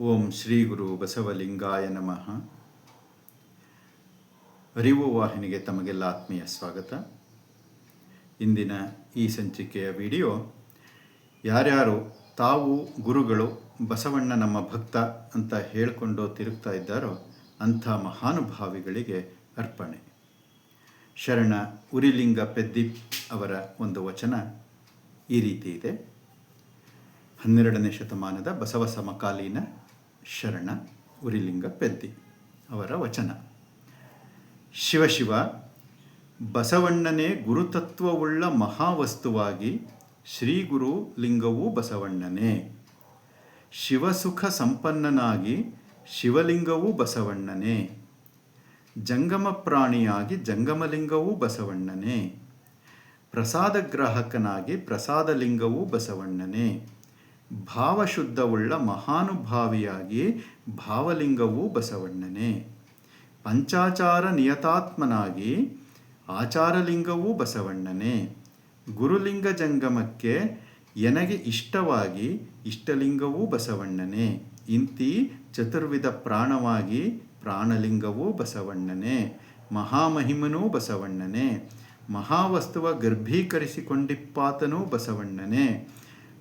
ಓಂ ಶ್ರೀ ಗುರು ಬಸವಲಿಂಗಾಯ ನಮಃ. ಅರಿವು ವಾಹಿನಿಗೆ ತಮಗೆಲ್ಲ ಆತ್ಮೀಯ ಸ್ವಾಗತ. ಇಂದಿನ ಈ ಸಂಚಿಕೆಯ ವಿಡಿಯೋ, ಯಾರ್ಯಾರು ತಾವು ಗುರುಗಳು ಬಸವಣ್ಣ ನಮ್ಮ ಭಕ್ತ ಅಂತ ಹೇಳಿಕೊಂಡು ತಿರುಗ್ತಾ ಇದ್ದಾರೋ ಅಂಥ ಮಹಾನುಭಾವಿಗಳಿಗೆ ಅರ್ಪಣೆ. ಶರಣ ಉರಿಲಿಂಗ ಪೆದ್ದಿಪ್ ಅವರ ಒಂದು ವಚನ ಈ ರೀತಿ ಇದೆ. ಹನ್ನೆರಡನೇ ಶತಮಾನದ ಬಸವ ಸಮಕಾಲೀನ ಶರಣ, ಉರಿಲಿಂಗ ಪೆದ್ದಿ ಅವರ ವಚನ. ಶಿವಶಿವ ಬಸವಣ್ಣನೇ ಗುರುತತ್ವವುಳ್ಳ ಮಹಾವಸ್ತುವಾಗಿ ಶ್ರೀ ಗುರು ಲಿಂಗವೂ ಬಸವಣ್ಣನೇ. ಶಿವಸುಖ ಸಂಪನ್ನನಾಗಿ ಶಿವಲಿಂಗವೂ ಬಸವಣ್ಣನೇ. ಜಂಗಮ ಪ್ರಾಣಿಯಾಗಿ ಜಂಗಮಲಿಂಗವೂ ಬಸವಣ್ಣನೇ. ಪ್ರಸಾದ ಗ್ರಾಹಕನಾಗಿ ಪ್ರಸಾದಲಿಂಗವೂ ಬಸವಣ್ಣನೇ. ಭಾವಶುದ್ಧವುಳ್ಳ ಮಹಾನುಭಾವಿಯಾಗಿ ಭಾವಲಿಂಗವೂ ಬಸವಣ್ಣನೇ. ಪಂಚಾಚಾರ ನಿಯತಾತ್ಮನಾಗಿ ಆಚಾರಲಿಂಗವೂ ಬಸವಣ್ಣನೇ. ಗುರುಲಿಂಗ ಜಂಗಮಕ್ಕೆ ಎನಗೆ ಇಷ್ಟವಾಗಿ ಇಷ್ಟಲಿಂಗವೂ ಬಸವಣ್ಣನೇ. ಇಂತಿ ಚತುರ್ವಿಧ ಪ್ರಾಣವಾಗಿ ಪ್ರಾಣಲಿಂಗವೂ ಬಸವಣ್ಣನೇ. ಮಹಾಮಹಿಮನೂ ಬಸವಣ್ಣನೇ. ಮಹಾವಸ್ತುವ ಗರ್ಭೀಕರಿಸಿಕೊಂಡಿಪ್ಪಾತನೂ ಬಸವಣ್ಣನೇ.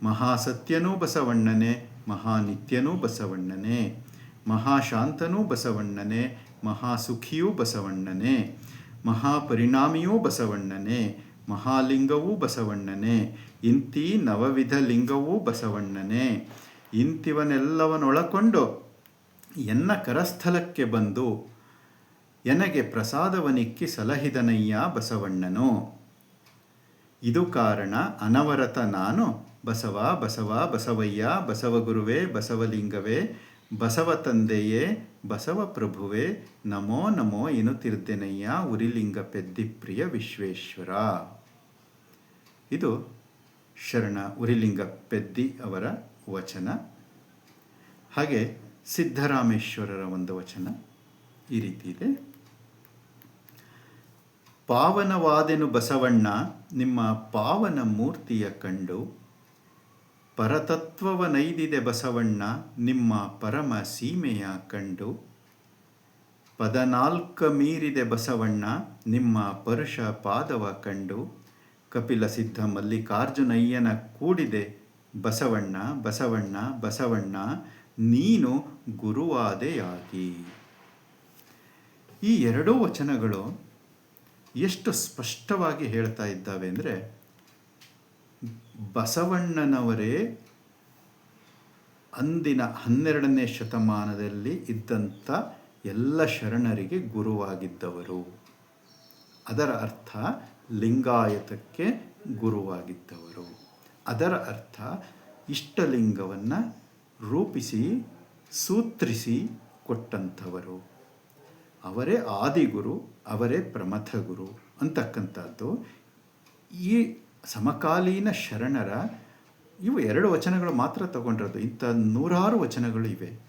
ಮಹಾಸತ್ಯನೂ ಬಸವಣ್ಣನೇ, ಮಹಾನಿತ್ಯನೂ ಬಸವಣ್ಣನೇ, ಮಹಾಶಾಂತನೂ ಬಸವಣ್ಣನೇ, ಮಹಾಸುಖಿಯೂ ಬಸವಣ್ಣನೇ, ಮಹಾಪರಿಣಾಮಿಯೂ ಬಸವಣ್ಣನೇ, ಮಹಾಲಿಂಗವೂ ಬಸವಣ್ಣನೇ, ಇಂತಿ ನವವಿಧ ಲಿಂಗವೂ ಬಸವಣ್ಣನೇ ಇಂತಿವನೆಲ್ಲವನ್ನೊಳಕೊಂಡು ಎನ್ನ ಕರಸ್ಥಲಕ್ಕೆ ಬಂದು ಎನಗೆ ಪ್ರಸಾದವನಿಕ್ಕಿ ಸಲಹಿದನಯ್ಯ ಬಸವಣ್ಣನು. ಇದು ಕಾರಣ ಅನವರತ ನಾನು ಬಸವ ಬಸವ, ಬಸವಯ್ಯ ಬಸವಗುರುವೇ ಬಸವಲಿಂಗವೇ ಬಸವ ತಂದೆಯೇ, ಬಸವ ಪ್ರಭುವೇ, ನಮೋ ನಮೋ ಎನ್ನುತ್ತಿರ್ದೆನಯ್ಯ ಉರಿಲಿಂಗ ಪೆದ್ದಿಪ್ರಿಯ ವಿಶ್ವೇಶ್ವರ. ಇದು ಶರಣ ಉರಿಲಿಂಗ ಪೆದ್ದಿ ಅವರ ವಚನ. ಹಾಗೆ ಸಿದ್ದರಾಮೇಶ್ವರರ ಒಂದು ವಚನ ಈ ರೀತಿ ಇದೆ. ಪಾವನವಾದೆನು ಬಸವಣ್ಣ, ನಿಮ್ಮ ಪಾವನ ಮೂರ್ತಿಯ ಕಂಡು ಪರತತ್ವವನೈದಿದೆ ಬಸವಣ್ಣ, ನಿಮ್ಮ ಪರಮ ಸೀಮೆಯ ಕಂಡು. ಪದನಾಲ್ಕ ಮೀರಿದೆ ಬಸವಣ್ಣ, ನಿಮ್ಮ ಪರುಷ ಪಾದವ ಕಂಡು. ಕಪಿಲ ಸಿದ್ಧ ಮಲ್ಲಿಕಾರ್ಜುನಯ್ಯನ ಕೂಡಿದೆ ಬಸವಣ್ಣ ಬಸವಣ್ಣ ಬಸವಣ್ಣ, ನೀನು ಗುರುವಾದೆಯಾಗಿ. ಈ ಎರಡೂ ವಚನಗಳು ಎಷ್ಟು ಸ್ಪಷ್ಟವಾಗಿ ಹೇಳ್ತಾ ಇದ್ದಾವೆ ಅಂದರೆ ಬಸವಣ್ಣನವರೇ ಅಂದಿನ ಹನ್ನೆರಡನೇ ಶತಮಾನದಲ್ಲಿ ಇದ್ದಂಥ ಎಲ್ಲ ಶರಣರಿಗೆ ಗುರುವಾಗಿದ್ದವರು. ಅದರ ಅರ್ಥ ಲಿಂಗಾಯತಕ್ಕೆ ಗುರುವಾಗಿದ್ದವರು. ಅದರ ಅರ್ಥ ಇಷ್ಟಲಿಂಗವನ್ನು ರೂಪಿಸಿ, ಸೂತ್ರಿಸಿ ಕೊಟ್ಟಂಥವರು. ಅವರೇ ಆದಿಗುರು, ಅವರೇ ಪ್ರಮಥ ಗುರು ಅಂತಕ್ಕಂಥದ್ದು. ಈ ಸಮಕಾಲೀನ ಶರಣರ ಇವು ಎರಡು ವಚನಗಳು ಮಾತ್ರ ತಗೊಂಡಿರೋದು. ಇಂಥ ನೂರಾರು ವಚನಗಳು ಇವೆ.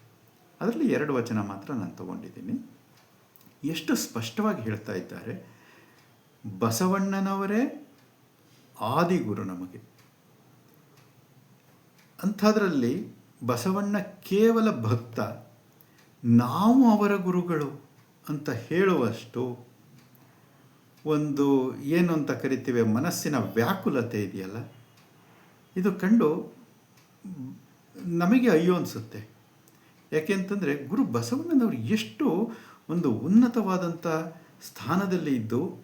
ಅದರಲ್ಲಿ ಎರಡು ವಚನ ಮಾತ್ರ ನಾನು ತಗೊಂಡಿದ್ದೀನಿ. ಎಷ್ಟು ಸ್ಪಷ್ಟವಾಗಿ ಹೇಳ್ತಾ ಇದ್ದಾರೆ. ಬಸವಣ್ಣನವರೇ ಆದಿಗುರು ನಮಗೆ. ಅಂಥದ್ರಲ್ಲಿ ಬಸವಣ್ಣ ಕೇವಲ ಭಕ್ತ. ನಾವು ಅವರ ಗುರುಗಳು ಅಂತ ಹೇಳುವಷ್ಟು ಒಂದು ಏನು ಅಂತ ಕರಿತೀವಿ ಮನಸ್ಸಿನ ವ್ಯಾಕುಲತೆ ಇದೆಯಲ್ಲ? ಇದು ಕಂಡು ನಮಗೆ ಅಯ್ಯೋ ಅನಿಸುತ್ತೆ. ಯಾಕೆಂತಂದರೆ ಗುರು ಬಸವಣ್ಣನವರು ಎಷ್ಟು ಒಂದು ಉನ್ನತವಾದಂಥ ಸ್ಥಾನದಲ್ಲಿ ಇದ್ದು,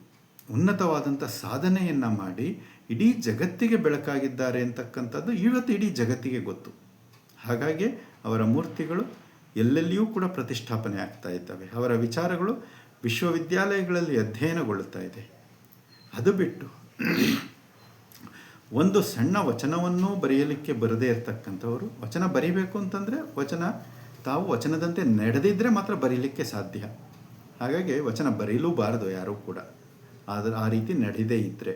ಉನ್ನತವಾದಂಥ ಸಾಧನೆಯನ್ನು ಮಾಡಿ ಇಡೀ ಜಗತ್ತಿಗೆ ಬೆಳಕಾಗಿದ್ದಾರೆ ಅಂತಕ್ಕಂಥದ್ದು ಇವತ್ತು ಇಡೀ ಜಗತ್ತಿಗೆ ಗೊತ್ತು. ಹಾಗಾಗಿ ಅವರ ಮೂರ್ತಿಗಳು ಎಲ್ಲೆಲ್ಲಿಯೂ ಕೂಡ ಪ್ರತಿಷ್ಠಾಪನೆ ಆಗ್ತಾ ಇದ್ದಾವೆ. ಅವರ ವಿಚಾರಗಳು ವಿಶ್ವವಿದ್ಯಾಲಯಗಳಲ್ಲಿ ಅಧ್ಯಯನಗೊಳ್ಳುತ್ತಾ ಇದೆ. ಅದು ಬಿಟ್ಟು ಒಂದು ಸಣ್ಣ ವಚನವನ್ನೂ ಬರೆಯಲಿಕ್ಕೆ ಬರದೇ ಇರತಕ್ಕಂಥವರು ವಚನ ಬರಿಬೇಕು ಅಂತಂದರೆ ವಚನ ತಾವು ವಚನದಂತೆ ನಡೆದಿದ್ದರೆ ಮಾತ್ರ ಬರೀಲಿಕ್ಕೆ ಸಾಧ್ಯ. ಹಾಗಾಗಿ ವಚನ ಬರೀಲೂಬಾರದು ಯಾರೂ ಕೂಡ. ಆದರೆ ಆ ರೀತಿ ನಡೆದೇ ಇದ್ದರೆ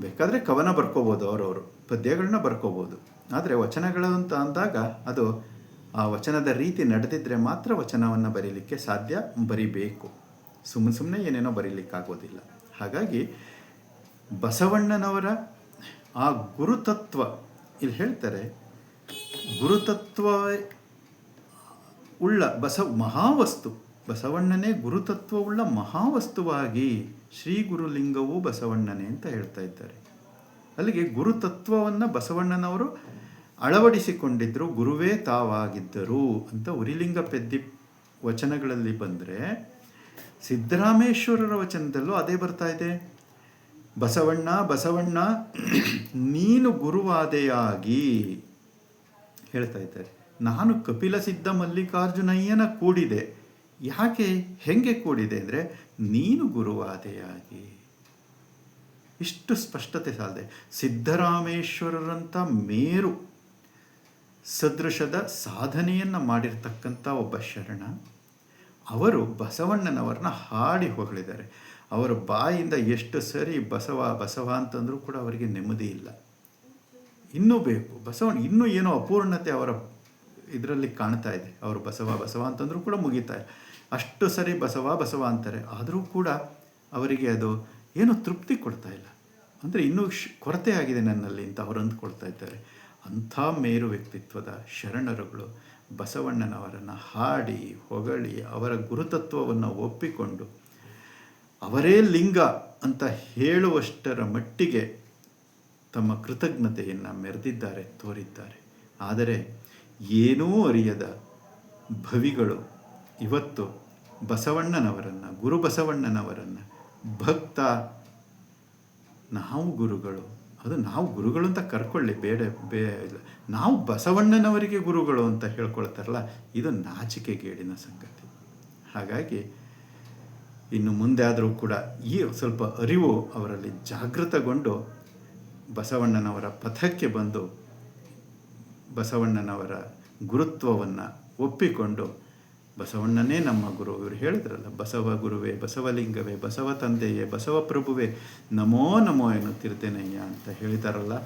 ಬೇಕಾದರೆ ಕವನ ಬರ್ಕೋಬೋದು ಅವರವರು ಪದ್ಯಗಳನ್ನ ಬರ್ಕೋಬೋದು. ಆದರೆ ವಚನಗಳು ಅಂತ ಅಂದಾಗ ಅದು ಆ ವಚನದ ರೀತಿ ನಡೆದಿದ್ದರೆ ಮಾತ್ರ ವಚನವನ್ನು ಬರೀಲಿಕ್ಕೆ ಸಾಧ್ಯ ಬರಿಬೇಕು. ಸುಮ್ಮನೆ ಸುಮ್ಮನೆ ಏನೇನೋ ಬರೀಲಿಕ್ಕಾಗೋದಿಲ್ಲ. ಹಾಗಾಗಿ ಬಸವಣ್ಣನವರ ಆ ಗುರುತತ್ವ, ಇಲ್ಲಿ ಹೇಳ್ತಾರೆ, ಗುರುತತ್ವ ಉಳ್ಳ ಬಸವ ಮಹಾವಸ್ತು, ಬಸವಣ್ಣನೇ ಗುರುತತ್ವವುಳ್ಳ ಮಹಾವಸ್ತುವಾಗಿ ಶ್ರೀ ಗುರುಲಿಂಗವು ಬಸವಣ್ಣನೇ ಅಂತ ಹೇಳ್ತಾ ಇದ್ದಾರೆ. ಅಲ್ಲಿಗೆ ಗುರುತತ್ವವನ್ನು ಬಸವಣ್ಣನವರು ಅಳವಡಿಸಿಕೊಂಡಿದ್ದರು ಗುರುವೇ ತಾವಾಗಿದ್ದರು ಅಂತ ಉರಿಲಿಂಗ ಪೆದ್ದಿ ವಚನಗಳಲ್ಲಿ ಬಂದರೆ ಸಿದ್ದರಾಮೇಶ್ವರರ ವಚನದಲ್ಲೂ ಅದೇ ಬರ್ತಾ ಇದೆ. ಬಸವಣ್ಣ ಬಸವಣ್ಣ, ನೀನು ಗುರುವಾದೆಯಾಗಿ ಹೇಳ್ತಾ ಇದ್ದಾರೆ. ನಾನು ಕಪಿಲ ಸಿದ್ಧ ಮಲ್ಲಿಕಾರ್ಜುನಯ್ಯನ ಕೂಡಿದೆ. ಯಾಕೆ, ಹೆಂಗೆ ಕೂಡಿದೆ ಅಂದರೆ, ನೀನು ಗುರುವಾದೆಯಾಗಿ. ಇಷ್ಟು ಸ್ಪಷ್ಟತೆ ಸಾಲದೆ ಸಿದ್ದರಾಮೇಶ್ವರರಂಥ ಮೇರು ಸದೃಶದ ಸಾಧನೆಯನ್ನು ಮಾಡಿರ್ತಕ್ಕಂಥ ಒಬ್ಬ ಶರಣ, ಅವರು ಬಸವಣ್ಣನವರನ್ನ ಹಾಡಿ ಹೊಗಳಿದ್ದಾರೆ. ಅವರ ಬಾಯಿಂದ ಎಷ್ಟು ಸರಿ ಬಸವ ಬಸವ ಅಂತಂದರೂ ಕೂಡ ಅವರಿಗೆ ನೆಮ್ಮದಿ ಇಲ್ಲ. ಇನ್ನೂ ಬೇಕು. ಬಸವಣ್ಣ ಇನ್ನೂ ಏನೋ ಅಪೂರ್ಣತೆ ಅವರ ಇದರಲ್ಲಿ ಕಾಣ್ತಾ ಇದೆ. ಅವರು ಬಸವ ಬಸವ ಅಂತಂದರೂ ಕೂಡ ಮುಗಿತಾ ಇಲ್ಲ. ಅಷ್ಟು ಸರಿ ಬಸವ ಬಸವ ಅಂತಾರೆ. ಆದರೂ ಕೂಡ ಅವರಿಗೆ ಅದು ಏನೂ ತೃಪ್ತಿ ಕೊಡ್ತಾ ಇಲ್ಲ. ಅಂದರೆ ಇನ್ನೂ ಕೊರತೆ ಆಗಿದೆ ನನ್ನಲ್ಲಿ ಅಂತ ಅವರು ಅಂದ್ಕೊಳ್ತಾ ಇದ್ದಾರೆ. ಅಂಥ ಮೇರು ವ್ಯಕ್ತಿತ್ವದ ಶರಣರುಗಳು ಬಸವಣ್ಣನವರನ್ನು ಹಾಡಿ, ಹೊಗಳಿ, ಅವರ ಗುರುತತ್ವವನ್ನು ಒಪ್ಪಿಕೊಂಡು ಅವರೇ ಲಿಂಗ ಅಂತ ಹೇಳುವಷ್ಟರ ಮಟ್ಟಿಗೆ ತಮ್ಮ ಕೃತಜ್ಞತೆಯನ್ನು ಮೆರೆದಿದ್ದಾರೆ, ತೋರಿದ್ದಾರೆ. ಆದರೆ ಏನೂ ಅರಿಯದ ಭವಿಗಳು ಇವತ್ತು ಬಸವಣ್ಣನವರನ್ನು, ಗುರು ಬಸವಣ್ಣನವರನ್ನು ಭಕ್ತ ನಾವು ಗುರುಗಳು ಅದು ನಾವು ಗುರುಗಳು ಅಂತ ಕರ್ಕೊಳ್ಳಿ, ಬೇಡ, ಬೇ, ಇಲ್ಲ. ನಾವು ಬಸವಣ್ಣನವರಿಗೆ ಗುರುಗಳು ಅಂತ ಹೇಳ್ಕೊಳ್ತಾರಲ್ಲ, ಇದು ನಾಚಿಕೆಗೇಡಿನ ಸಂಗತಿ. ಹಾಗಾಗಿ, ಇನ್ನು ಮುಂದೆ ಆದರೂ ಕೂಡ ಈ ಸ್ವಲ್ಪ ಅರಿವು ಅವರಲ್ಲಿ ಜಾಗೃತಗೊಂಡು ಬಸವಣ್ಣನವರ ಪಥಕ್ಕೆ ಬಂದು ಬಸವಣ್ಣನವರ ಗುರುತ್ವವನ್ನು ಒಪ್ಪಿಕೊಂಡು ಬಸವಣ್ಣನೇ ನಮ್ಮ ಗುರು. ಇವರು ಹೇಳಿದ್ರಲ್ಲ, ಬಸವ ಗುರುವೇ, ಬಸವಲಿಂಗವೇ, ಬಸವ ತಂದೆಯೇ, ಬಸವ ಪ್ರಭುವೇ, ನಮೋ ನಮೋ ಎನ್ನುತ್ತಿರ್ತೇನಯ್ಯ ಅಂತ ಹೇಳ್ತಾರಲ್ಲ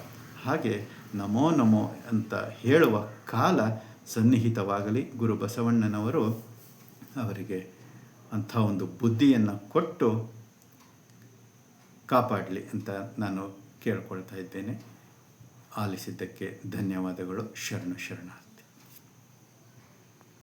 ಹಾಗೆ ನಮೋ ನಮೋ ಅಂತ ಹೇಳುವ ಕಾಲ ಸನ್ನಿಹಿತವಾಗಲಿ. ಗುರು ಬಸವಣ್ಣನವರು ಅವರಿಗೆ ಅಂಥ ಒಂದು ಬುದ್ಧಿಯನ್ನು ಕೊಟ್ಟು ಕಾಪಾಡಲಿ ಅಂತ ನಾನು ಕೇಳ್ಕೊಳ್ತಾ ಇದ್ದೇನೆ. ಆಲಿಸಿದ್ದಕ್ಕೆ ಧನ್ಯವಾದಗಳು. ಶರಣು ಶರಣ